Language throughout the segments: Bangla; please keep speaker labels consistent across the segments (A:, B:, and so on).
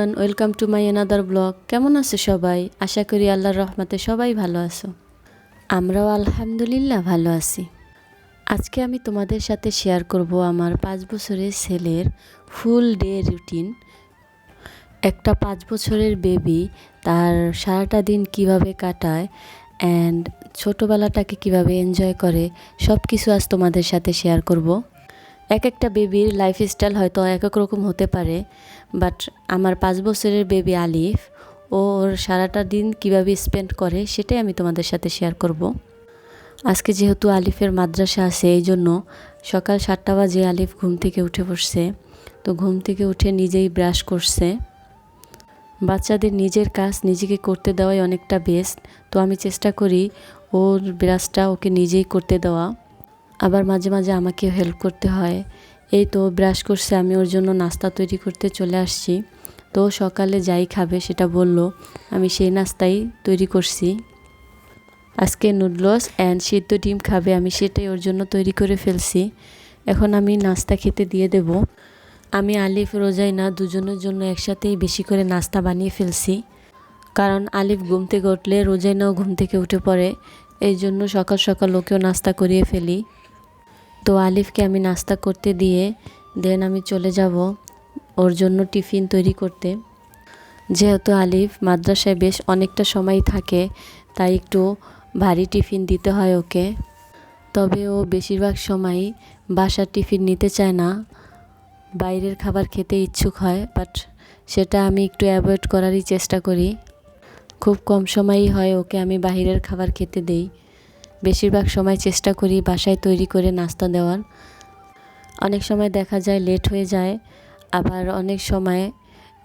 A: Everyone welcome to my another blog. কেমন আছো সবাই? আশা করি আল্লাহর রহমতে সবাই ভালো আছো। আমরাও আলহামদুলিল্লাহ ভালো আছি। আজকে আমি তোমাদের সাথে শেয়ার করব আমার পাঁচ বছরের ছেলের ফুল ডে রুটিন একটা পাঁচ বছরের বেবি তার সারাটা দিন কীভাবে কাটায় অ্যান্ড ছোটোবেলাটাকে কীভাবে এনজয় করে সব কিছু আজ তোমাদের সাথে শেয়ার করব। এক একটা বেবির লাইফস্টাইল হয়তো এক এক রকম হতে পারে বাট আমার পাঁচ বছরের বেবি আলিফ ওর সারাটা দিন কীভাবে স্পেন্ড করে সেটাই আমি তোমাদের সাথে শেয়ার করব। আজকে যেহেতু আলিফের মাদ্রাসা আছে, এই জন্য সকাল সাতটা বাজে আলিফ ঘুম থেকে উঠে বসছে। তো ঘুম থেকে উঠে নিজেই ব্রাশ করছে। বাচ্চাদের নিজের কাজ নিজেকে করতে দেওয়াই অনেকটা বেস্ট তো আমি চেষ্টা করি ওর ব্রাশটা ওকে নিজেই করতে দেওয়া। আবার মাঝে মাঝে আমাকেও হেল্প করতে হয়। এই তো ব্রাশ করছে, আমি ওর জন্য নাস্তা তৈরি করতে চলে আসছি। তো সকালে যাই খাবে সেটা বলল, আমি সেই নাস্তাই তৈরি করছি। আজকে নুডলস অ্যান্ড সিদ্ধ ডিম খাবে, আমি সেটাই ওর জন্য তৈরি করে ফেলছি। এখন আমি নাস্তা খেতে দিয়ে দেব। আমি আলিফ, রোজাইনা দুজনের জন্য একসাথেই বেশি করে নাস্তা বানিয়ে ফেলছি। কারণ আলিফ ঘুম থেকে উঠলে, রোজাইনাও ঘুম থেকে উঠে পড়ে। এই জন্য সকাল সকাল ওকেও নাস্তা করিয়ে ফেলি। তো আলিফকে আমি নাস্তা করতে দিয়ে দেন আমি চলে যাব ওর জন্য টিফিন তৈরি করতে। যেহেতু আলিফ মাদ্রাসায় বেশ অনেকটা সময় থাকে, তাই একটু ভারী টিফিন দিতে হয় ওকে। তবে ও বেশিরভাগ সময়ই বাসার টিফিন নিতে চায় না। বাইরের খাবার খেতে ইচ্ছুক হয় বাট সেটা আমি একটু অ্যাভয়েড করারই চেষ্টা করি। খুব কম সময়ই হয় ওকে আমি বাহিরের খাবার খেতে দেই। বেশিরভাগ সময় চেষ্টা করি বাসায় তৈরি করে নাস্তা দেওয়ার। অনেক সময় দেখা যায় লেট হয়ে যায়, আবার অনেক সময়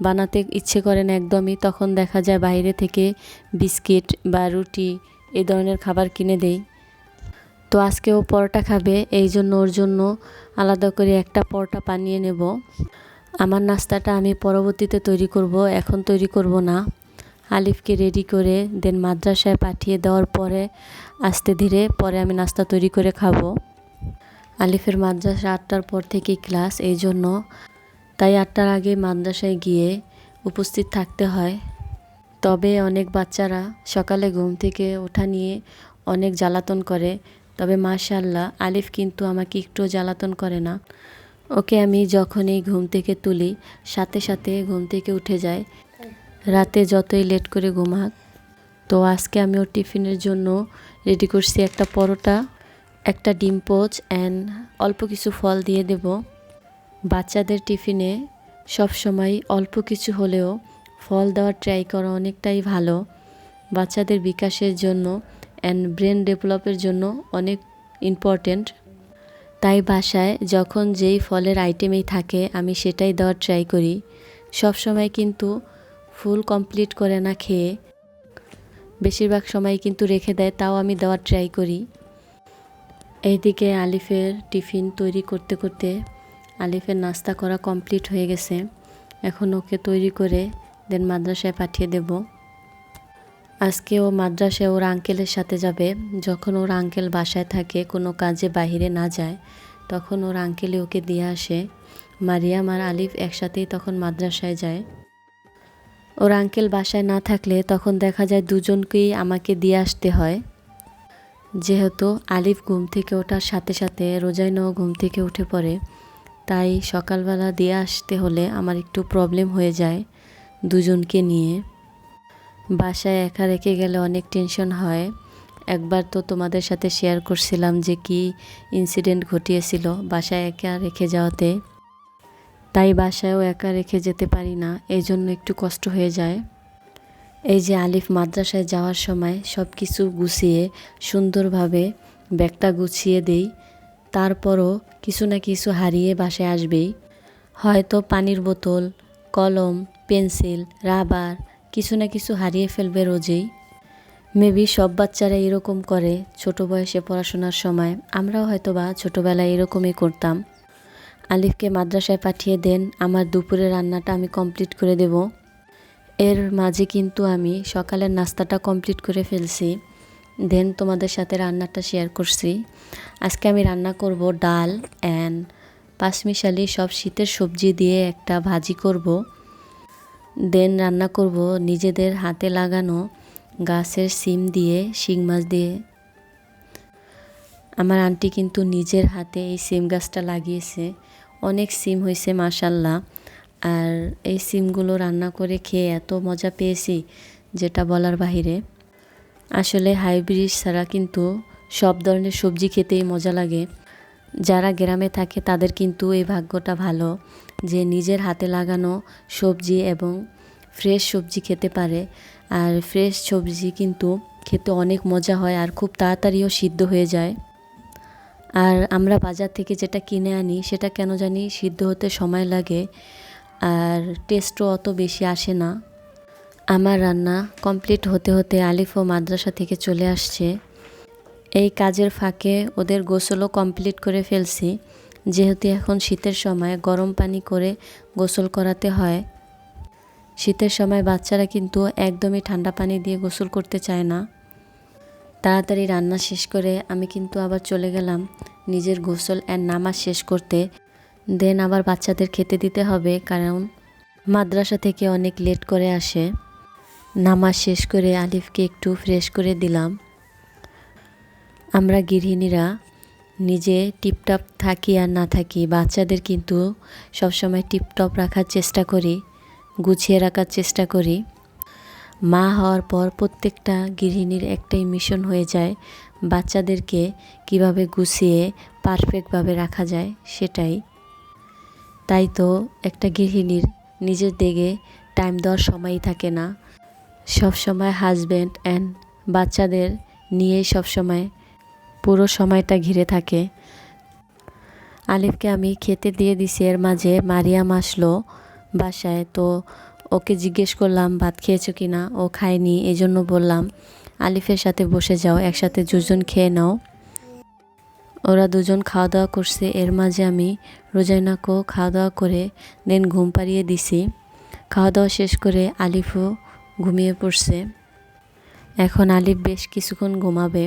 A: বানাতে ইচ্ছে করেন একদমই, তখন দেখা যায় বাইরে থেকে বিস্কিট বা রুটি এ ধরনের খাবার কিনে দেই। তো আজকে ও পরোটা খাবে, এই জন্য ওর জন্য আলাদা করে একটা পরোটা বানিয়ে নেব। আমার নাস্তাটা আমি পরবর্তীতে তৈরি করব, এখন তৈরি করব না। আলিফকে রেডি করে দেন মাদ্রাসায় পাঠিয়ে দেওয়ার পরে আস্তে ধীরে পরে আমি নাস্তা তৈরি করে খাব। আলিফের মাদ্রাসা আটটার পর থেকেই ক্লাস, এই জন্য তাই আটটার আগে মাদ্রাসায় গিয়ে উপস্থিত থাকতে হয়। তবে অনেক বাচ্চারা সকালে ঘুম থেকে ওঠা নিয়ে অনেক জ্বালাতন করে। তবে মাশাল্লাহ আলিফ কিন্তু আমাকে একটু জ্বালাতন করে না। ওকে আমি যখনই ঘুম থেকে তুলি, সাথে সাথে ঘুম থেকে উঠে যায়। রাতে যতই লেট করে ঘুমাক তো আজকে আমি ওর টিফিনের জন্য রেডি করছি একটা পরোটা, একটা ডিম পোচ অ্যান্ড অল্প কিছু ফল দিয়ে দেব। বাচ্চাদের টিফিনে সব সময় অল্প কিছু হলেও ফল দেওয়ার ট্রাই করা অনেকটাই ভালো। বাচ্চাদের বিকাশের জন্য অ্যান্ড ব্রেন ডেভেলপের জন্য অনেক ইম্পর্ট্যান্ট তাই বাসায় যখন যেই ফলের আইটেমেই থাকে, আমি সেটাই দেওয়ার ট্রাই করি। সব সময় কিন্তু ফুল কমপ্লিট করে না খেয়ে বেশিরভাগ সময় কিন্তু রেখে দেয়, তাও আমি দেওয়ার ট্রাই করি। এইদিকে আলিফের টিফিন তৈরি করতে করতে আলিফের নাস্তা করা কমপ্লিট হয়ে গেছে। এখন ওকে তৈরি করে দেন মাদ্রাসায় পাঠিয়ে দেব। আজকে ও মাদ্রাসায় ওর আঙ্কেলের সাথে যাবে। যখন ওর আঙ্কেল বাসায় থাকে, কোনো কাজে বাহিরে না যায়, তখন ওর আঙ্কেলে ওকে দিয়ে আসে। মারিয়াম আর আলিফ একসাথেই তখন মাদ্রাসায় যায়। ওর আঙ্কেল বাসায় না থাকলে তখন দেখা যায় দুজনকেই আমাকে দিয়ে আসতে হয়। যেহেতু আলিফ ঘুম থেকে ওঠার সাথে সাথে রোজাইনাও ঘুম থেকে উঠে পড়ে, তাই সকালবেলা দিয়ে আসতে হলে আমার একটু প্রবলেম হয়ে যায় দুজনকে নিয়ে। বাসায় একা রেখে গেলে অনেক টেনশন হয়। একবার তো তোমাদের সাথে শেয়ার করছিলাম যে কি ইনসিডেন্ট ঘটিয়েছিল বাসায় একা রেখে যাওয়াতে। তাই বাসায়ও একা রেখে যেতে পারি না এই জন্য একটু কষ্ট হয়ে যায়। এই যে আলিফ মাদ্রাসায় যাওয়ার সময় সব কিছু গুছিয়ে, সুন্দরভাবে ব্যাগটা গুছিয়ে দেই, তারপরও কিছু না কিছু হারিয়ে বাসায় আসবেই। হয়তো পানির বোতল, কলম, পেন্সিল, রাবার, কিছু না কিছু হারিয়ে ফেলবে রোজেই। মেবি সব বাচ্চারা এরকম করে, ছোট বয়সে পড়াশোনার সময়, আমরাও হয়তো বা ছোটোবেলায় এরকমই করতাম। আলিফকে মাদ্রাসায় পাঠিয়ে দেন, আমার দুপুরের রান্নাটা আমি কমপ্লিট করে দেব। এর মাঝে কিন্তু আমি সকালের নাস্তাটা কমপ্লিট করে ফেলছি। দেন তোমাদের সাথে রান্নাটা শেয়ার করছি। আজকে আমি রান্না করব ডাল অ্যান্ড পাঁচমিশালি সব শীতের সবজি দিয়ে একটা ভাজি করব। দেন রান্না করব নিজেদের হাতে লাগানো গাছের সিম দিয়ে, শিং মাছ দিয়ে। আমার আন্টি কিন্তু নিজের হাতে এই সিম গাছটা লাগিয়েছে। অনেক সিম হয়েছে মাসাল্লাহ আর এই সিমগুলো রান্না করে খেয়ে এত মজা পেয়েছি, যেটা বলার বাহিরে। আসলে হাইব্রিড ছাড়া কিন্তু সব ধরনের সবজি খেতেই মজা লাগে। যারা গ্রামে থাকে তাদের কিন্তু এই ভাগ্যটা ভালো, যে নিজের হাতে লাগানো সবজি এবং ফ্রেশ সবজি খেতে পারে। আর ফ্রেশ সবজি কিন্তু খেতে অনেক মজা হয় আর খুব তাড়াতাড়িও সিদ্ধ হয়ে যায়। আর আমরা বাজার থেকে যেটা কিনে আনি, সেটা কেন জানি সিদ্ধ হতে সময় লাগে আর টেস্টও অত বেশি আসে না। আমার রান্না কমপ্লিট হতে হতে আলিফও মাদ্রাসা থেকে চলে আসছে। এই কাজের ফাঁকে ওদের গোসলও কমপ্লিট করে ফেলছি। যেহেতু এখন শীতের সময় গরম পানি করে গোসল করাতে হয়। শীতের সময় বাচ্চারা কিন্তু একদমই ঠান্ডা পানি দিয়ে গোসল করতে চায় না। তাড়াতাড়ি রান্না শেষ করে আমি কিন্তু আবার চলে গেলাম নিজের গোসল অ্যান্ড নামাজ শেষ করতে। দেন আবার বাচ্চাদের খেতে দিতে হবে কারণ মাদ্রাসা থেকে অনেক লেট করে আসে। নামাজ শেষ করে আলিফকে একটু ফ্রেশ করে দিলাম। আমরা গৃহিণীরা নিজে টিপটপ থাকি আর না থাকি বাচ্চাদের কিন্তু সবসময় টিপটপ রাখার চেষ্টা করি, গুছিয়ে রাখার চেষ্টা করি। মা হওয়ার পর প্রত্যেকটা গৃহিণীর একটাই মিশন হয়ে যায়, বাচ্চাদেরকে কীভাবে গুছিয়ে পারফেক্টভাবে রাখা যায় সেটাই। তাই তো একটা গৃহিণীর নিজের দিকে টাইম দেওয়ার সময়ই থাকে না। সব সময় হাজব্যান্ড অ্যান্ড বাচ্চাদের নিয়েই সময় পুরো সময়টা ঘিরে থাকে। আলিফকে আমি খেতে দিয়ে দিছি, এর মাঝে মারিয়াম আসলো বাসায়, তো ওকে জিজ্ঞেস করলাম, ভাত খেয়েছো কি না? ও খায়নি এই জন্য বললাম, আলিফের সাথে বসে যাও, একসাথে দুজন খেয়ে নাও। ওরা দুজন খাওয়া দাওয়া করছে। এর মাঝে আমি রোজাইনাকেও খাওয়া দাওয়া করে দেন ঘুম পাড়িয়ে দিছি। খাওয়া দাওয়া শেষ করে আলিফও ঘুমিয়ে পড়ছে। এখন আলিফ বেশ কিছুক্ষণ ঘুমাবে,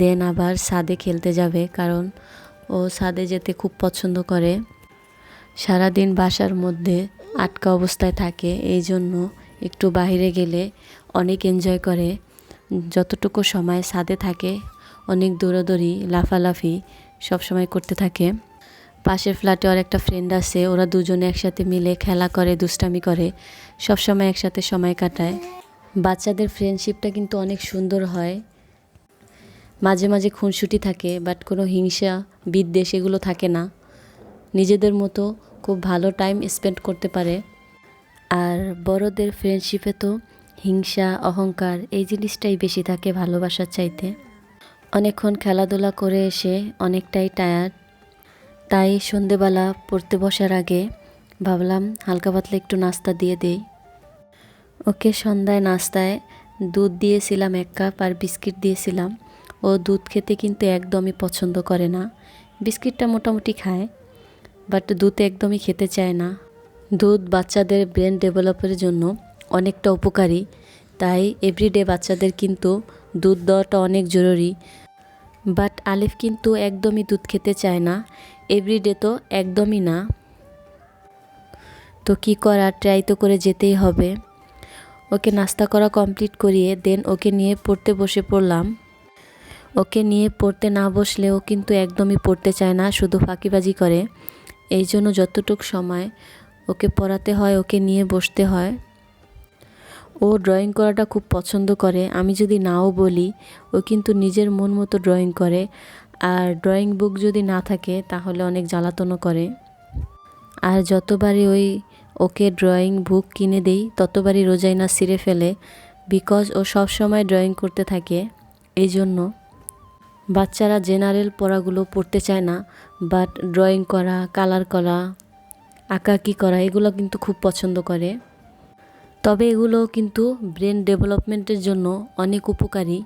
A: দেন আবার ছাদে খেলতে যাবে কারণ ও সাদে যেতে খুব পছন্দ করে। সারাদিন বাসার মধ্যে আটকা অবস্থায় থাকে। এই জন্য একটু বাইরে গেলে অনেক এনজয় করে। যতটুকু সময় সাদে থাকে, অনেক দৌড়াদৌড়ি, লাফালাফি সবসময় করতে থাকে। পাশের ফ্ল্যাটে ওর একটা ফ্রেন্ড আছে, ওরা দুজনে একসাথে মিলে খেলা করে, দুষ্টামি করে সবসময় একসাথে সময় কাটায়। বাচ্চাদের ফ্রেন্ডশিপটা কিন্তু অনেক সুন্দর হয়। মাঝে মাঝে খুনসুটি থাকে বাট কোনো হিংসা, বিদ্বেষ এগুলো থাকে না। নিজেদের মতো খুব ভালো টাইম স্পেন্ড করতে পারে। আর বড়দের ফ্রেন্ডশিপে তো হিংসা, অহংকার এই জিনিসটাই বেশি থাকে ভালোবাসার চাইতে। অনেকক্ষণ খেলাধুলা করে এসে অনেকটাই টায়ার্ড তাই সন্ধেবেলা পড়তে বসার আগে ভাবলাম হালকা পাতলা একটু নাস্তা দিয়ে দেই। ওকে সন্ধ্যায় নাস্তায় দুধ দিয়েছিলাম এক কাপ আর বিস্কিট দিয়েছিলাম। ও দুধ খেতে কিন্তু একদমই পছন্দ করে না। বিস্কিটটা মোটামুটি খায়। বাট দুধ একদমই খেতে চায় না। দুধ বাচ্চাদের ব্রেন ডেভেলপের জন্য অনেকটা উপকারী, তাই এভরিডে বাচ্চাদের কিন্তু দুধ দেওয়াটা অনেক জরুরি। বাট আলিফ কিন্তু একদমই দুধ খেতে চায় না এভরিডে তো একদমই না। তো কি করার ট্রাই তো করে যেতেই হবে। ওকে নাস্তা করা কমপ্লিট করিয়ে দেন ওকে নিয়ে পড়তে বসে পড়লাম। ওকে নিয়ে পড়তে না বসলেও কিন্তু একদমই পড়তে চায় না, শুধু ফাঁকিবাজি করে। এই জন্য যতটুক সময় ওকে পড়াতে হয়, ওকে নিয়ে বসতে হয়। ও ড্রয়িং করাটা খুব পছন্দ করে। আমি যদি নাও বলি, ও কিন্তু নিজের মন মতো ড্রয়িং করে। আর ড্রয়িং বুক যদি না থাকে, তাহলে অনেক জ্বালাতনও করে। আর যতবারই ওই ওকে ড্রয়িং বুক কিনে দেই, ততবারই রোজাইনা ছিঁড়ে ফেলে। বিকজ ও সব সময় ড্রয়িং করতে থাকে। এই জন্য বাচ্চারা জেনারেল পড়াগুলো পড়তে চায় না বাট ড্রয়িং করা কালার করা আঁকাকি করা, এগুলো কিন্তু খুব পছন্দ করে। তবে এগুলো কিন্তু ব্রেন ডেভেলপমেন্টের জন্য অনেক উপকারী।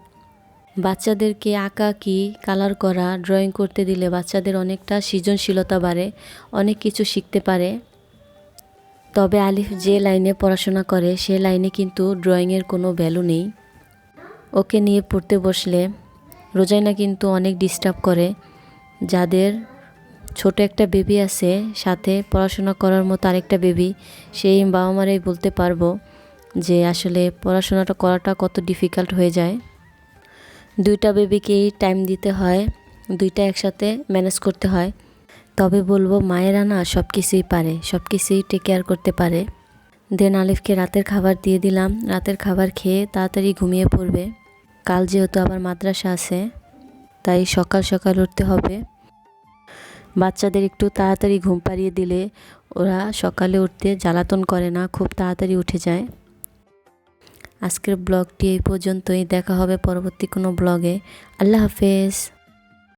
A: বাচ্চাদেরকে আঁকা কি কালার করা ড্রয়িং করতে দিলে বাচ্চাদের অনেকটা সৃজনশীলতা বাড়ে, অনেক কিছু শিখতে পারে। তবে আলিফ যে লাইনে পড়াশোনা করে, সে লাইনে কিন্তু ড্রয়িংয়ের কোনো ভ্যালু নেই। ওকে নিয়ে পড়তে বসলে রোজাইনা কিন্তু অনেক ডিস্টার্ব করে। যাদের ছোট একটা বেবি আছে, সাথে পড়াশোনা করার মতো আরেকটা বেবি সেই বাবা মারাই বলতে পারব যে আসলে পড়াশোনাটা করাটা কত ডিফিকাল্ট হয়ে যায়। দুইটা বেবিকেই টাইম দিতে হয়, দুইটা একসাথে ম্যানেজ করতে হয়। তবে বলব মায়েরা না সব কিছুই পারে সব কিছুই টেক কেয়ার করতে পারে। দেন আলিফকে রাতের খাবার দিয়ে দিলাম। রাতের খাবার খেয়ে তাড়াতাড়ি ঘুমিয়ে পড়বে। কাল যেহেতু আবার মাদ্রাসা আছে, তাই সকাল সকাল উঠতে হবে। বাচ্চাদের একটু তাড়াতাড়ি ঘুম পাড়িয়ে দিলে ওরা সকালে উঠতে জ্বালাতন করে না, খুব তাড়াতাড়ি উঠে যায়। আজকের ব্লগটি এই পর্যন্তই, দেখা হবে পরবর্তী কোনো ব্লগে। আল্লাহ হাফেজ।